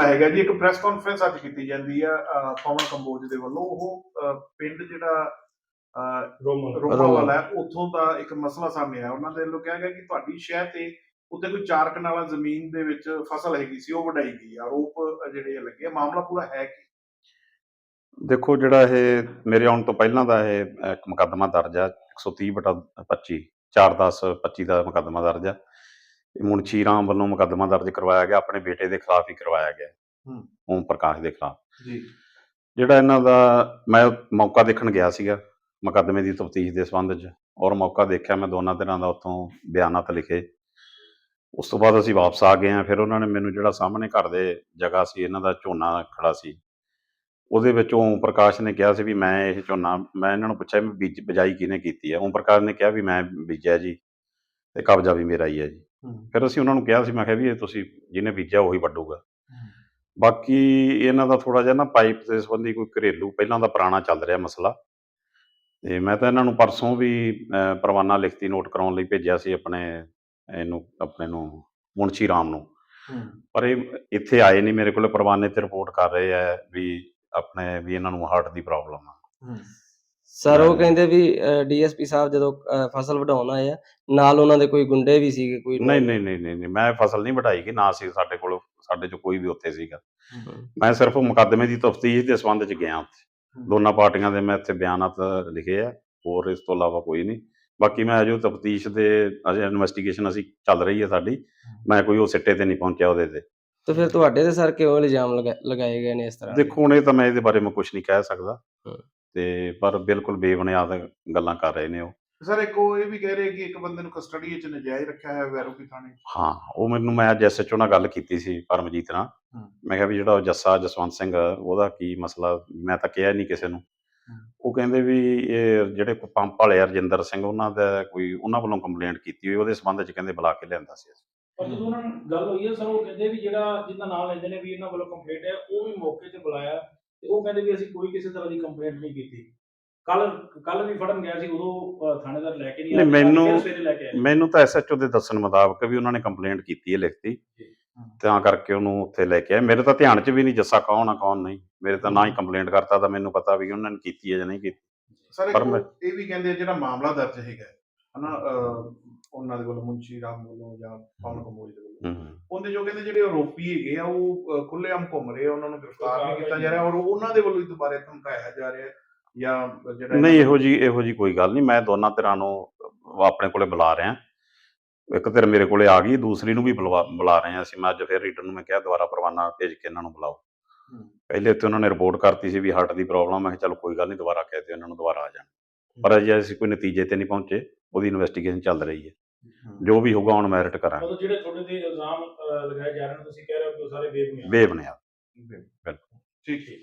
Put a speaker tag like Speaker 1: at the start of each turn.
Speaker 1: ਮਸਲਾ ਹੈਗਾ ਜੀ ਇੱਕ ਪ੍ਰੈਸ ਕਾਨਫਰੰਸ ਅੱਜ ਕੀਤੀ ਜਾਂਦੀ ਆ ਪਵਨ ਕੰਬੋਜ ਦੇ ਵੱਲੋਂ। ਉਹ ਪਿੰਡ ਜਿਹੜਾ ਅਹ, ਰੋਮਾ
Speaker 2: ਰੋਮਾ।
Speaker 1: ਵਾਲਾ ਹੈ ਉੱਥੋਂ ਦਾ ਇੱਕ ਮਸਲਾ ਸਾਹਮਣੇ ਆਇਆ। ਉਹਨਾਂ ਦੇ ਵੱਲੋਂ ਕਿਹਾ ਗਿਆ ਕਿ ਤੁਹਾਡੀ ਸ਼ਹਿਰ ਤੇ ਉੱਤੇ ਕੋਈ ਚਾਰ ਕਨਾਲਾਂ ਜ਼ਮੀਨ ਦੇ ਵਿੱਚ ਫਸਲ ਹੈਗੀ ਸੀ ਉਹ ਵਢਾਈ ਗਈ ਆਰੋਪ ਜਿਹੜੇ ਲੱਗੇ ਆ। ਮਾਮਲਾ ਪੂਰਾ ਹੈ ਕੀ?
Speaker 2: ਦੇਖੋ ਜਿਹੜਾ ਇਹ ਮੇਰੇ ਆਉਣ ਤੋਂ ਪਹਿਲਾਂ ਦਾ ਇਹ ਇੱਕ ਮੁਕੱਦਮਾ ਦਰਜ ਆ 130 ਬਟਾ 25 410 25 ਦਾ ਮੁਕੱਦਮਾ ਦਰਜ ਆ। ਮੁਨਸ਼ੀ ਰਾਮ ਵੱਲੋਂ ਮੁਕੱਦਮਾ ਦਰਜ ਕਰਵਾਇਆ ਗਿਆ ਆਪਣੇ ਬੇਟੇ ਦੇ ਖਿਲਾਫ ਹੀ ਕਰਵਾਇਆ ਗਿਆ।
Speaker 1: ਹੂੰ।
Speaker 2: ਓਮ ਪ੍ਰਕਾਸ਼ ਦੇ ਖਿਲਾਫ।
Speaker 1: ਜੀ।
Speaker 2: ਜਿਹੜਾ ਇਹਨਾਂ ਦਾ ਮੈਂ ਮੌਕਾ ਦੇਖਣ ਗਿਆ ਸੀਗਾ ਮੁਕੱਦਮੇ ਦੀ ਤਫਤੀਸ਼ ਦੇ ਸੰਬੰਧ 'ਚ ਔਰ ਮੌਕਾ ਦੇਖਿਆ ਮੈਂ ਦੋਨਾਂ ਧਿਰਾਂ ਦਾ ਉੱਥੋਂ ਬਿਆਨਾਤ ਲਿਖੇ। ਉਸ ਤੋਂ ਬਾਅਦ ਅਸੀਂ ਵਾਪਸ ਆ ਗਏ ਆ ਫਿਰ ਉਹਨਾਂ ਨੇ ਮੈਨੂੰ ਜਿਹੜਾ ਸਾਹਮਣੇ ਘਰ ਦੇ ਜਗ੍ਹਾ ਸੀ ਇਹਨਾਂ ਦਾ ਝੋਨਾ ਖੜਾ ਸੀ। ਉਹਦੇ ਵਿੱਚ ਓਮ ਪ੍ਰਕਾਸ਼ ਨੇ ਕਿਹਾ ਸੀ ਵੀ ਮੈਂ ਇਹ ਝੋਨਾ ਮੈਂ ਇਹਨਾਂ ਨੂੰ ਪੁੱਛਿਆ ਵੀ ਬੀਜ ਬਜਾਈ ਕਿਹਨੇ ਕੀਤੀ ਹੈ ਓਮ ਪ੍ਰਕਾਸ਼ ਨੇ ਕਿਹਾ ਵੀ ਮੈਂ ਬੀਜਿਆ ਜੀ ਤੇ ਕਬਜ਼ਾ ਵੀ ਮੇਰਾ ਹੀ ਹੈ ਜੀ। ਫਿਰ ਅਸੀਂ ਉਹਨਾਂ ਨੂੰ ਕਿਹਾ ਸੀ ਮੈਂ ਕਿਹਾ ਵੀ ਇਹ ਤੁਸੀਂ ਜਿਹਨੇ ਬੀਜਿਆ ਉਹੀ ਵੱਢੂਗਾ। ਬਾਕੀ ਇਹਨਾਂ ਦਾ ਥੋੜਾ ਜਿਹਾ ਨਾ ਪਾਈਪ ਦੇ ਸੰਬੰਧੀ ਕੋਈ ਘਰੇਲੂ ਪਹਿਲਾਂ ਦਾ ਪੁਰਾਣਾ ਚੱਲ ਰਿਹਾ ਮਸਲਾ। ਤੇ ਮੈਂ ਤਾਂ ਇਹਨਾਂ ਨੂੰ ਪਰਸੋਂ ਵੀ ਪਰਵਾਨਾ ਲਿਖਤੀ ਨੋਟ ਕਰਾਉਣ ਲਈ ਭੇਜਿਆ ਸੀ ਆਪਣੇ ਇਹਨੂੰ ਆਪਣੇ ਨੂੰ ਮੁਨਸ਼ੀ ਰਾਮ ਨੂੰ। ਪਰ ਇਹ ਇੱਥੇ ਆਏ ਨਹੀਂ ਮੇਰੇ ਕੋਲੇ ਪਰਵਾਨੇ ਤੇ ਰਿਪੋਰਟ ਕਰ ਰਹੇ ਆ ਵੀ ਆਪਣੇ ਵੀ ਇਹਨਾਂ ਨੂੰ ਹਾਰਟ ਦੀ ਪ੍ਰੋਬਲਮ ਆ।
Speaker 3: ਸਰ ਉਹ। ਕਹਿੰਦੇ ਵੀ ਡੀਐਸਪੀ ਸਾਹਿਬ ਜਦੋਂ ਅਹ, ਫਸਲ ਵਢਾਉਣ ਆਏ ਆ ਨਾਲ ਉਹਨਾਂ ਦੇ ਕੋਈ ਗੁੰਡੇ ਵੀ ਸੀਗੇ ਕੋਈ
Speaker 2: ਨਹੀਂ ਨਹੀਂ ਨਹੀਂ ਨਹੀਂ ਨਹੀਂ, ਮੈਂ ਫਸਲ ਨਹੀਂ ਵਢਾਈ ਕਿ ਨਾ ਸੀ ਸਾਡੇ ਕੋਲ ਸਾਡੇ ਚ ਕੋਈ ਵੀ ਉੱਥੇ ਸੀਗਾ
Speaker 3: ਹਮ।
Speaker 2: ਮੈਂ ਸਿਰਫ ਮੁਕੱਦਮੇ ਦੀ ਤਫਤੀਸ਼ ਦੇ ਸੰਬੰਧ ਚ ਗਿਆ ਉੱਥੇ। ਦੋਨਾਂ ਪਾਰਟੀਆਂ ਦੇ ਮੈਂ ਇੱਥੇ ਬਿਆਨਾਤ ਲਿਖੇ ਆ ਹੋਰ ਇਸ ਤੋਂ ਇਲਾਵਾ ਕੋਈ ਨਹੀਂ ਬਾਕੀ ਮੈਂ ਅਜੇ ਤਫਤੀਸ਼ ਦੇ ਅਜੇ ਇਨਵੈਸਟੀਗੇਸ਼ਨ ਅਸੀਂ ਚੱਲ ਰਹੀ ਹੈ ਸਾਡੀ ਮੈਂ ਕੋਈ ਉਹ ਸਿੱਟੇ ਤੇ ਨਹੀਂ ਪਹੁੰਚਿਆ ਉਹਦੇ ਤੇ
Speaker 3: ਤੇ ਫਿਰ ਤੁਹਾਡੇ ਤੇ ਸਰ ਕਿਉਂ ਇਲਜ਼ਾਮ ਲਗਾ- ਲਗਾਏ ਗਏ ਨੇ ਇਸ ਤਰ੍ਹਾਂ ਦੇ?
Speaker 2: ਦੇਖੋ ਹੁਣ ਇਹ ਤਾਂ ਮੈਂ ਇਹਦੇ ਬਾਰੇ ਮੈਂ ਕੁਝ ਨਹੀਂ ਕਹਿ ਸਕਦਾ
Speaker 3: ਹਮ।
Speaker 2: ਤੇ ਪਰ ਬਿਲਕੁਲ ਬੇਬੁਨਿਆਦ ਗੱਲਾਂ ਕਰ ਰਹੇ ਨੇ ਉਹ
Speaker 1: ਸਰ ਇੱਕ ਉਹ ਇਹ ਵੀ ਕਹਿ ਰਹੇ ਕਿ ਇੱਕ ਬੰਦੇ ਨੂੰ ਕਸਟਡੀ ਵਿੱਚ ਨਜਾਇਜ਼ ਰੱਖਿਆ ਹੈ ਵੈਰੋਕੀ ਥਾਣੇ।
Speaker 2: ਹਾਂ ਉਹ ਮੈਨੂੰ ਮੈਂ ਅੱਜ ਐਸਐਚਓ ਨਾਲ ਗੱਲ ਕੀਤੀ ਸੀ ਪਰਮਜੀਤ ਨਾਲ। ਮੈਂ ਕਿਹਾ ਵੀ ਜਿਹੜਾ ਉਹ ਜੱਸਾ ਜਸਵੰਤ ਸਿੰਘ ਉਹਦਾ ਕੀ ਮਸਲਾ ਮੈਂ ਤਾਂ ਕਿਹਾ ਨਹੀਂ ਕਿਸੇ ਨੂੰ। ਉਹ ਕਹਿੰਦੇ ਵੀ ਇਹ ਜਿਹੜੇ ਕੋਈ ਪੰਪ ਵਾਲੇ ਆ ਰਜਿੰਦਰ ਸਿੰਘ ਉਹਨਾਂ ਦਾ ਕੋਈ ਉਹਨਾਂ ਵੱਲੋਂ ਕੰਪਲੇਂਟ ਕੀਤੀ ਹੋਈ ਉਹਦੇ ਸੰਬੰਧ ਚ ਕਹਿੰਦੇ ਬੁਲਾ ਕੇ ਲਿਆਂਦਾ ਸੀ
Speaker 4: ਪਰ ਜਦੋਂ ਉਹਨਾਂ ਨਾਲ ਗੱਲ ਹੋਈ ਹੈ ਸਰ ਉਹ ਕਹਿੰਦੇ ਵੀ ਜਿਹੜਾ ਜਿਹਦਾ ਨਾਮ ਲੈਂਦੇ ਨੇ ਵੀ ਇਹਨਾਂ ਵੱਲੋਂ ਕੰਪਲੇਂਟ ਹੈ ਉਹ ਵੀ ਮੌਕੇ ਤੇ ਬੁਲਾਇਆ ਤੇ ਉਹ ਕਹਿੰਦੇ ਵੀ ਅਸੀਂ ਕੋਈ ਕਿਸੇ ਤਰ੍ਹਾਂ ਦੀ ਕੰਪਲੇਂਟ ਨਹੀਂ ਕੀਤੀ। ਕੱਲ ਕੱਲ ਵੀ ਫੜਨ ਗਿਆ ਸੀ ਉਦੋਂ ਅ, ਥਾਣੇਦਾਰ ਲੈ ਕੇ ਨਹੀਂ ਅੱਜ
Speaker 2: ਮੈਨੂੰ-
Speaker 4: ਫਿਰ ਸਵੇਰੇ ਲੈ ਕੇ ਆਏ।
Speaker 2: ਮੈਨੂੰ ਤਾਂ ਐਸਐਚਓ ਦੇ ਦੱਸਣ ਮੁਤਾਬਕ ਵੀ ਉਹਨਾਂ ਨੇ ਕੰਪਲੇਂਟ ਕੀਤੀ ਹੈ ਲਿਖਤੀ। ਤਾਂ ਕਰਕੇ ਉਹਨੂੰ ਉੱਥੇ ਲੈ ਕੇ ਆਏ। ਮੇਰੇ ਤਾਂ ਧਿਆਨ 'ਚ ਵੀ ਨਹੀਂ ਜੱਸਾ ਕੌਣ ਆ ਕੌਣ ਨਹੀਂ। ਮੇਰੇ ਤਾਂ ਨਾ ਹੀ ਕੰਪਲੇਂਟ ਕਰਤਾ ਤਾਂ ਮੈਨੂੰ ਪਤਾ ਵੀ ਉਹਨਾਂ ਨੇ ਕੀਤੀ ਹੈ ਜਾਂ ਨਹੀਂ ਕੀਤੀ।
Speaker 1: ਸਰ ਇੱਕ
Speaker 2: ਪਰ ਮੈਂ-
Speaker 1: ਇਹ ਵੀ ਕਹਿੰਦੇ ਆ ਜਿਹੜਾ ਮਾਮਲਾ ਦਰਜ ਹੈਗਾ ਹਨਾ ਅਹ, ਉਹਨਾਂ ਦੇ ਵੱਲੋਂ ਮੁੰਸ਼ੀ ਰਾਮ ਵੱਲੋਂ ਜਾਂ ਪਵਨ ਕੰਬੋਜ ਦੇ ਵੱਲੋਂ। ਉਹਦੇ ਜੋ ਕਹਿੰਦੇ ਜਿਹੜੇ ਆਰੋਪੀ ਹੈਗੇ ਆ ਉਹ ਖੁੱਲੇਆਮ ਘੁੰਮ ਰਹੇ ਆ ਉਹਨਾਂ ਨੂੰ ਗ੍ਰਿਫਤਾਰ ਨਹੀਂ ਕੀਤਾ ਜਾ ਰਿਹਾ ਔਰ ਉਹਨਾਂ ਦੇ ਵੱਲੋਂ ਹੀ ਦੁਬਾਰੇ ਧਮਕਾਇਆ ਜਾ ਰਿਹਾ ਜਾਂ ਜਿਹੜਾ
Speaker 2: ਨਹੀਂ ਇਹੋ ਜੀ ਇਹੋ ਜੀ ਕੋਈ ਗੱਲ ਨਹੀਂ। ਮੈਂ ਦੋਨਾਂ ਧਿਰਾਂ ਨੂੰ ਆਪਣੇ ਕੋਲੇ ਬੁਲਾ ਰਿਹਾ। ਇੱਕ ਧਿਰ ਮੇਰੇ ਕੋਲੇ ਆ ਗਈ ਦੂਸਰੀ ਨੂੰ ਵੀ ਬੁਲਾ ਰਹੇ ਹਾਂ ਅਸੀਂ। ਮੈਂ ਅੱਜ ਫਿਰ ਰੀਡਰ ਨੂੰ ਮੈਂ ਕਿਹਾ ਦੁਬਾਰਾ ਪਰਵਾਨਾ ਭੇਜ ਕੇ ਇਹਨਾਂ ਨੂੰ ਬੁਲਾਓ। ਪਹਿਲੇ ਤੇ ਉਹਨਾਂ ਨੇ ਰਿਪੋਰਟ ਕਰਤੀ ਸੀ ਵੀ ਹਾਰਟ ਦੀ ਪ੍ਰੋਬਲਮ ਹੈ ਚਲੋ ਕੋਈ ਗੱਲ ਨਹੀਂ ਦੁਬਾਰਾ ਕਹਿ ਦਿਓ ਇਹਨਾਂ ਨੂੰ ਦੁਬਾਰਾ ਆ ਜਾਣ। ਪਰ ਅਜੇ ਅਸੀਂ ਕੋਈ ਨਤੀਜੇ ਤੇ ਨਹੀਂ ਪਹੁੰਚੇ ਉਹਦੀ ਇਨਵੈਸਟੀਗੇਸ਼ਨ ਚੱਲ ਰਹੀ ਹੈ। ਜੋ ਵੀ ਹੋਊਗਾ ਹੁਣ ਮੈਰਿਟ ਕਰਾਂਗੇ।
Speaker 4: ਮਤਲਬ ਜਿਹੜੇ ਤੁਹਾਡੇ ਤੇ ਇਲਜ਼ਾਮ ਲਗਾਏ ਜਾ ਰਹੇ ਨੇ ਤੁਸੀਂ ਕਹਿ ਰਹੇ ਹੋ ਕਿ ਉਹ ਸਾਰੇ ਬੇਬੁਨਿਆਦ।
Speaker 2: ਬੇਬੁਨਿਆਦ।
Speaker 1: ਠੀਕ ਹੈ